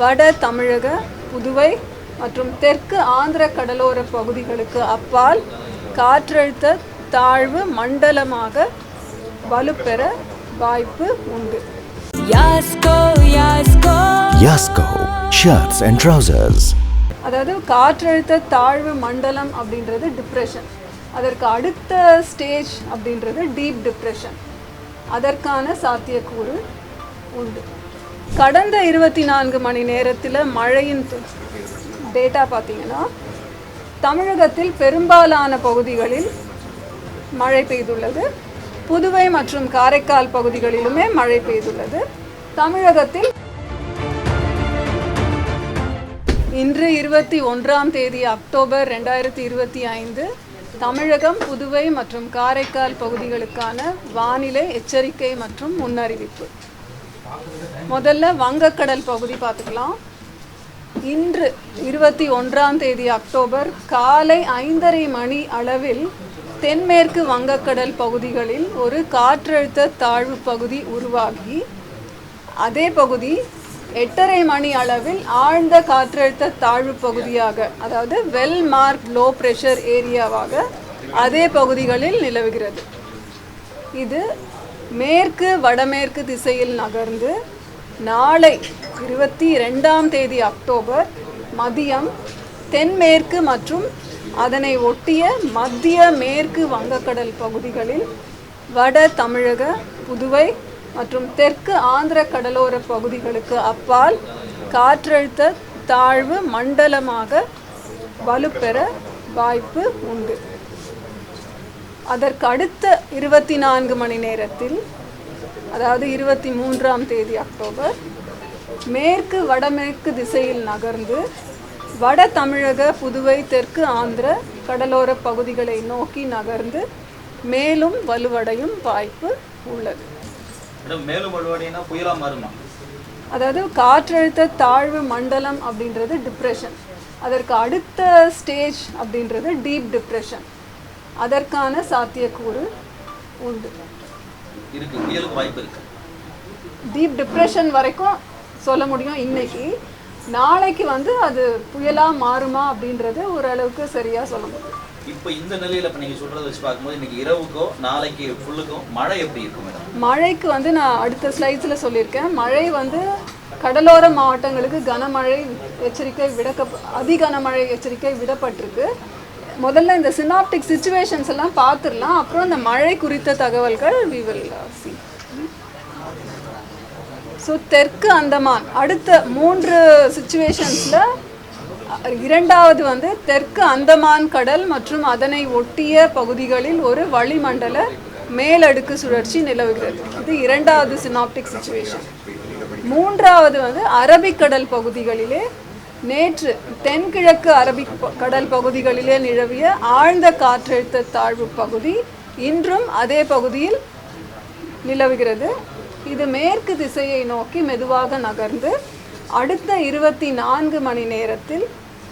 வட தமிழக புதுவை மற்றும் தெற்கு ஆந்திர கடலோர பகுதிகளுக்கு அப்பால் காற்றழுத்த தாழ்வு மண்டலமாக வலுப்பெற வாய்ப்பு உண்டு Yasko, Yasko. Yasko shirts and trousers. அதாவது காற்றழுத்த தாழ்வு மண்டலம் அப்படின்றது டிப்ரெஷன் அதற்கு அடுத்த ஸ்டேஜ் அப்படின்றது டீப் டிப்ரெஷன் அதற்கான சாத்தியக்கூறு உண்டு கடந்த இருபத்தி நான்கு மணி நேரத்தில் மழையின் டேட்டா பார்த்தீங்கன்னா தமிழகத்தில் பெரும்பாலான பகுதிகளில் மழை பெய்துள்ளது. புதுவை மற்றும் காரைக்கால் பகுதிகளிலுமே மழை பெய்துள்ளது. தமிழகத்தில் இன்று இருபத்தி ஒன்றாம் தேதி அக்டோபர் ரெண்டாயிரத்தி இருபத்தி ஐந்து தமிழகம் புதுவை மற்றும் காரைக்கால் பகுதிகளுக்கான வானிலை எச்சரிக்கை மற்றும் முன்னறிவிப்பு. முதல்ல வங்கக்கடல் பகுதி பார்த்துக்கலாம். இன்று இருபத்தி ஒன்றாம் தேதி அக்டோபர் காலை ஐந்தரை மணி அளவில் தென்மேற்கு வங்கக்கடல் பகுதிகளில் ஒரு காற்றழுத்த தாழ்வு பகுதி உருவாகி அதே பகுதி எட்டரை மணி அளவில் ஆழ்ந்த காற்றழுத்த தாழ்வு பகுதியாக அதாவது வெல் மார்க் லோ ப்ரெஷர் ஏரியாவாக அதே பகுதிகளில் நிலவுகிறது. இது மேற்கு வடமேற்கு திசையில் நகர்ந்து நாளை இருபத்தி ரெண்டாம் தேதி அக்டோபர் மதியம் தென்மேற்கு மற்றும் அதனை ஒட்டிய மத்திய மேற்கு வங்கக்கடல் பகுதிகளில் வட தமிழக புதுவை மற்றும் தெற்கு ஆந்திர கடலோர பகுதிகளுக்கு அப்பால் காற்றழுத்த தாழ்வு மண்டலமாக வலுப்பெற வாய்ப்பு உண்டு. அதற்கு அடுத்த இருபத்தி நான்கு மணி நேரத்தில் அதாவது இருபத்தி மூன்றாம் தேதி அக்டோபர் மேற்கு வடமேற்கு திசையில் நகர்ந்து வட தமிழக புதுவை தெற்கு ஆந்திர கடலோர பகுதிகளை நோக்கி நகர்ந்து மேலும் வலுவடையும் வாய்ப்பு உள்ளது. மேலும் வலுவடைனா புயலா மாறுமா? அதாவது காற்றழுத்த தாழ்வு மண்டலம் அப்படின்றது டிப்ரெஷன் அதற்கு அடுத்த ஸ்டேஜ் அப்படின்றது டீப் டிப்ரெஷன் அதற்கான சாத்தியக்கூறு உண்டு. இருக்கு. புயலுக்கு வாய்ப்பு இருக்கு. டீப் டிப்ரெஷன் வரைக்கும் சொல்ல முடியும் இன்னைக்கு. நாளைக்கு வந்து அது புயலா மாறுமா அப்படின்றது ஓரளவுக்கு சரியா சொல்ல முடியும். இப்போ இந்த நிலையில இப்ப நீங்க சொல்றத வச்சு பார்க்கும்போது இன்னைக்கு இரவுக்கோ நாளைக்கு ஃபுல்லுக்கோ மழை எப்படி இருக்கும் மேடம் மழைக்கு வந்து நான் அடுத்த ஸ்லைட்ஸில் சொல்லியிருக்கேன். மழை வந்து கடலோர மாவட்டங்களுக்கு கனமழை எச்சரிக்கை விடக்க அதி கனமழை எச்சரிக்கை விடப்பட்டிருக்கு. முதல்ல இந்த சினாப்டிக் சுச்சுவேஷன்ஸ் எல்லாம் பார்த்துடலாம். அப்புறம் இந்த மழை குறித்த தகவல்கள் வி வில் சி ஸோ தெற்கு அந்தமான். அடுத்த மூன்று சுச்சுவேஷன்ஸில் இரண்டாவது வந்து தெற்கு அந்தமான் கடல் மற்றும் அதனை ஒட்டிய பகுதிகளில் ஒரு வளிமண்டல மேலடுக்கு சுழற்சி நிலவுகிறது. இது இரண்டாவது சினாப்டிக் சுச்சுவேஷன் மூன்றாவது வந்து அரபிக்கடல் பகுதிகளிலே நேற்று தென்கிழக்கு அரபிக் கடல் பகுதிகளிலே நிலவிய ஆழ்ந்த காற்றழுத்த தாழ்வு பகுதி இன்றும் அதே பகுதியில் நிலவுகிறது. இது மேற்கு திசையை நோக்கி மெதுவாக நகர்ந்து அடுத்த இருபத்தி நான்கு மணி நேரத்தில்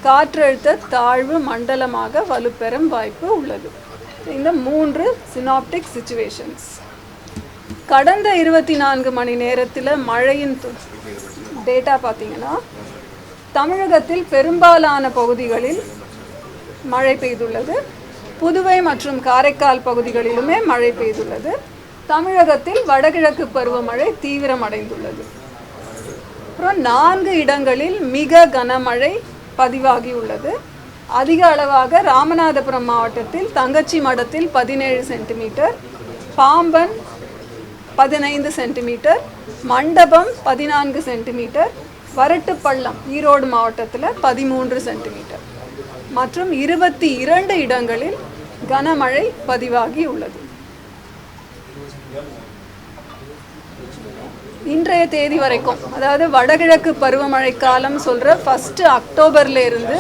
காற்றழுத்த தாழ்வு மண்டலமாக வலுப்பெறும் வாய்ப்பு உள்ளது. இந்த மூன்று சினாப்டிக் சுச்சுவேஷன்ஸ் கடந்த இருபத்தி நான்கு மணி நேரத்தில் மழையின் டேட்டா பார்த்தீங்கன்னா தமிழகத்தில் பெரும்பாலான பகுதிகளில் மழை பெய்துள்ளது. புதுவை மற்றும் காரைக்கால் பகுதிகளிலுமே மழை பெய்துள்ளது. தமிழகத்தில் வடகிழக்கு பருவமழை தீவிரமடைந்துள்ளது. அப்புறம் நான்கு இடங்களில் மிக கனமழை பதிவாகி உள்ளது அதிக அளவாக ராமநாதபுரம் மாவட்டத்தில் தங்கச்சி மடத்தில் பதினேழு சென்டிமீட்டர் பாம்பன் பதினைந்து சென்டிமீட்டர் மண்டபம் பதினான்கு சென்டிமீட்டர் வரட்டுப்பள்ளம் ஈரோடு மாவட்டத்தில் பதிமூன்று சென்டிமீட்டர். மற்றும் இருபத்தி இரண்டு இடங்களில் கனமழை பதிவாகி உள்ளது. இன்றைய தேதி வரைக்கும் அதாவது வடகிழக்கு பருவமழை காலம் சொல்கிற ஃபஸ்ட்டு அக்டோபர்ல இருந்து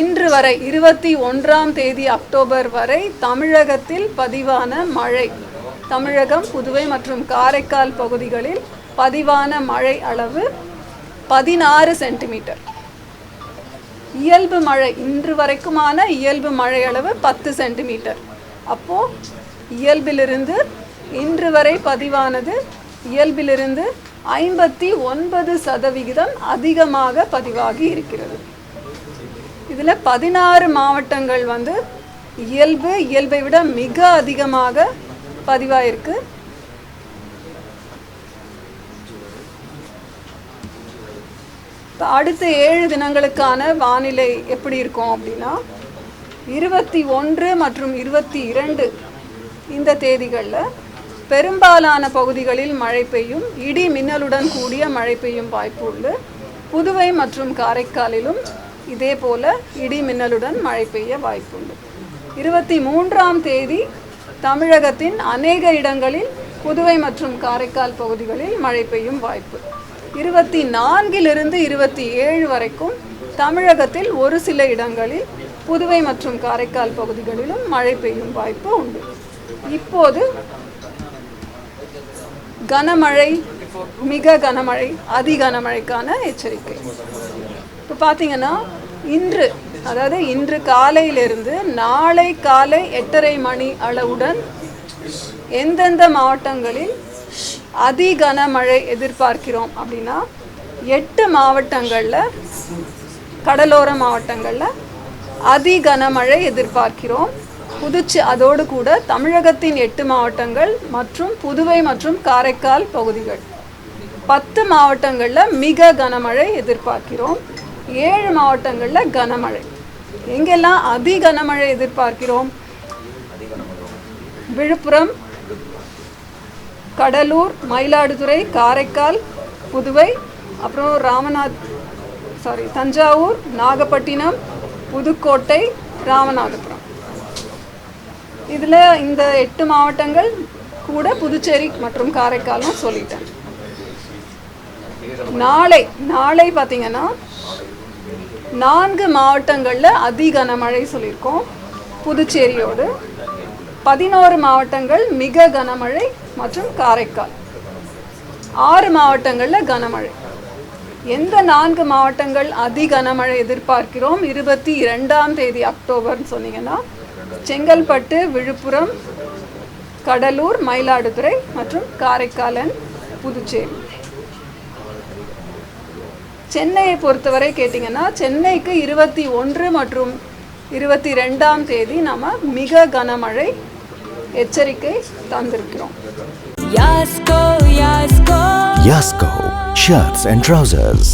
இன்று வரை இருபத்தி ஒன்றாம் தேதி அக்டோபர் வரை தமிழகத்தில் பதிவான மழை தமிழகம் புதுவை மற்றும் காரைக்கால் பகுதிகளில் பதிவான மழை அளவு பதினாறு சென்டிமீட்டர். இயல்பு மழை இன்று வரைக்குமான இயல்பு மழை அளவு பத்து சென்டிமீட்டர். அப்போது இயல்பிலிருந்து இன்று வரை பதிவானது இயல்பிலிருந்து ஐம்பத்தி ஒன்பது சதவிகிதம் அதிகமாக பதிவாகி இருக்கிறது. இதில் பதினாறு மாவட்டங்கள் வந்து இயல்பு இயல்பை விட மிக அதிகமாக பதிவாயிருக்கு. இப்போ அடுத்த ஏழு தினங்களுக்கான வானிலை எப்படி இருக்கும் அப்படின்னா இருபத்தி ஒன்று மற்றும் இருபத்தி இரண்டு இந்த தேதிகளில் பெரும்பாலான பகுதிகளில் மழை பெய்யும் இடி மின்னலுடன் கூடிய மழை பெய்யும் வாய்ப்பு உண்டு. புதுவை மற்றும் காரைக்காலிலும் இதே போல இடி மின்னலுடன் மழை பெய்ய வாய்ப்புண்டு இருபத்தி மூன்றாம் தேதி தமிழகத்தின் அநேக இடங்களில் புதுவை மற்றும் காரைக்கால் பகுதிகளில் மழை பெய்யும் வாய்ப்பு. இருபத்தி நான்கிலிருந்து இருபத்தி ஏழு வரைக்கும் தமிழகத்தில் ஒரு சில இடங்களில் புதுவை மற்றும் காரைக்கால் பகுதிகளிலும் மழை பெய்யும் வாய்ப்பு உண்டு. இப்போது கனமழை மிக கனமழை அதி கனமழைக்கான எச்சரிக்கை. இப்போ பார்த்தீங்கன்னா இன்று அதாவது இன்று காலையிலிருந்து நாளை காலை எட்டரை மணி அளவுடன் எந்தெந்த மாவட்டங்களில் அதி கனமழை எதிர்பார்க்கிறோம் அப்படின்னா எட்டு மாவட்டங்களில் கடலோர மாவட்டங்களில் அதி கனமழை எதிர்பார்க்கிறோம். புதுச்சி அதோடு கூட தமிழகத்தின் எட்டு மாவட்டங்கள் மற்றும் புதுவை மற்றும் காரைக்கால் பகுதிகள். பத்து மாவட்டங்களில் மிக கனமழை எதிர்பார்க்கிறோம். ஏழு மாவட்டங்களில் கனமழை. எங்கெல்லாம் அதி கனமழை எதிர்பார்க்கிறோம்? விழுப்புரம் கடலூர் மயிலாடுதுறை காரைக்கால் புதுவை அப்புறம் ராமநாத் சாரி தஞ்சாவூர் நாகப்பட்டினம் புதுக்கோட்டை ராமநாதபுரம். இதில் இந்த எட்டு மாவட்டங்கள் கூட புதுச்சேரி மற்றும் காரைக்காலும் சொல்லிட்டேன். நாளை நாளை பார்த்தீங்கன்னா நான்கு மாவட்டங்களில் அதி கனமழை சொல்லியிருக்கோம். புதுச்சேரியோடு பதினோரு மாவட்டங்கள் மிக கனமழை மற்றும் காரைக்கால். ஆறு மாவட்டங்களில் கனமழை. எந்த நான்கு மாவட்டங்கள் அதி கனமழை எதிர்பார்க்கிறோம்? இருபத்தி இரண்டாம் தேதி அக்டோபர்னு சொன்னீங்கன்னா செங்கல்பட்டு விழுப்புரம் கடலூர் மயிலாடுதுறை மற்றும் காரைக்காலன் புதுச்சேரி. சென்னையை பொறுத்தவரை கேட்டிங்கன்னா சென்னைக்கு இருபத்தி ஒன்று மற்றும் இருபத்தி ரெண்டாம் தேதி நம்ம மிக கனமழை எச்சரிக்கை தந்திருக்கிறோம் Yasko, Yasko. Yasko Shirts and Trousers.